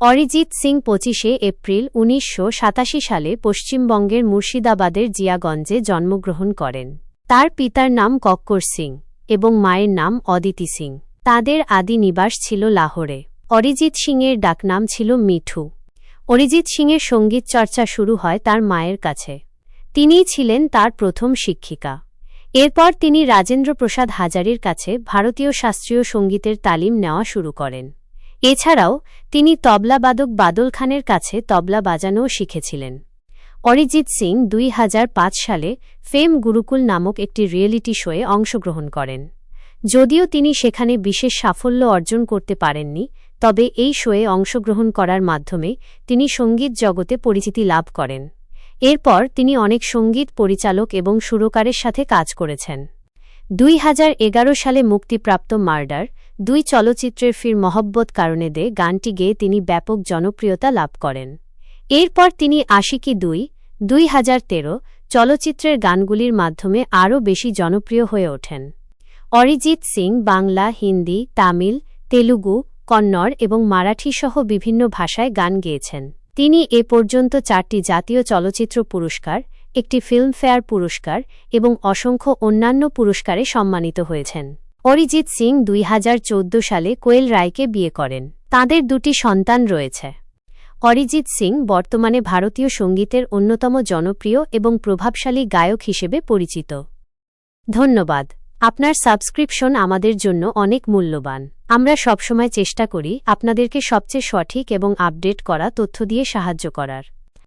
অরিজিৎ সিং পঁচিশে এপ্রিল উনিশশো সাতাশি সালে পশ্চিমবঙ্গের মুর্শিদাবাদের জিয়াগঞ্জে জন্মগ্রহণ করেন। তার পিতার নাম কক্কর সিং এবং মায়ের নাম অদিতি সিং। তাদের আদি নিবাস ছিল লাহোরে। অরিজিৎ সিংয়ের ডাকনাম ছিল মিঠু। অরিজিৎ সিংয়ের সংগীত চর্চা শুরু হয় তার মায়ের কাছে। তিনিই ছিলেন তার প্রথম শিক্ষিকা। এরপর তিনি রাজেন্দ্র প্রসাদ হাজারির কাছে ভারতীয় শাস্ত্রীয় সঙ্গীতের তালিম নেওয়া শুরু করেন। এছাড়াও, তিনি তবলাবাদক বাদল খানের কাছে তবলা বাজানোও শিখেছিলেন। অরিজিৎ সিং দুই হাজার পাঁচ সালে ফেম গুরুকুল নামক একটি রিয়েলিটি শোয়ে অংশগ্রহণ করেন। যদিও তিনি সেখানে বিশেষ সাফল্য অর্জন করতে পারেননি, তবে এই শোয়ে অংশগ্রহণ করার মাধ্যমে তিনি সংগীত জগতে পরিচিতি লাভ করেন। এরপর তিনি অনেক সংগীত পরিচালক এবং সুরকারের সাথে কাজ করেছেন। দুই হাজার এগারো সালে মুক্তিপ্রাপ্ত মার্ডার, দুই চলচ্চিত্রের ফির মহব্বত কারণে দে গানটি গেয়ে তিনি ব্যাপক জনপ্রিয়তা লাভ করেন। এরপর তিনি আশিকি দুই দুই চলচ্চিত্রের গানগুলির মাধ্যমে আরও বেশি জনপ্রিয় হয়ে ওঠেন। অরিজিৎ সিং বাংলা, হিন্দি, তামিল, তেলুগু, কন্নড় এবং মারাঠি সহ বিভিন্ন ভাষায় গান গেয়েছেন। তিনি এ পর্যন্ত চারটি জাতীয় চলচ্চিত্র পুরস্কার একটি ফিল্মফেয়ার পুরস্কার এবং অসংখ্য অন্যান্য পুরস্কারে সম্মানিত হয়েছেন। অরিজিৎ সিং দুই হাজার চৌদ্দ সালে কোয়েল রায়কে বিয়ে করেন। তাদের দুটি সন্তান রয়েছে। অরিজিৎ সিং বর্তমানে ভারতীয় সঙ্গীতের অন্যতম জনপ্রিয় এবং প্রভাবশালী গায়ক হিসেবে পরিচিত। ধন্যবাদ। আপনার সাবস্ক্রিপশন আমাদের জন্য অনেক মূল্যবান। আমরা সবসময় চেষ্টা করি আপনাদেরকে সবচেয়ে সঠিক এবং আপডেট করা তথ্য দিয়ে সাহায্য করার।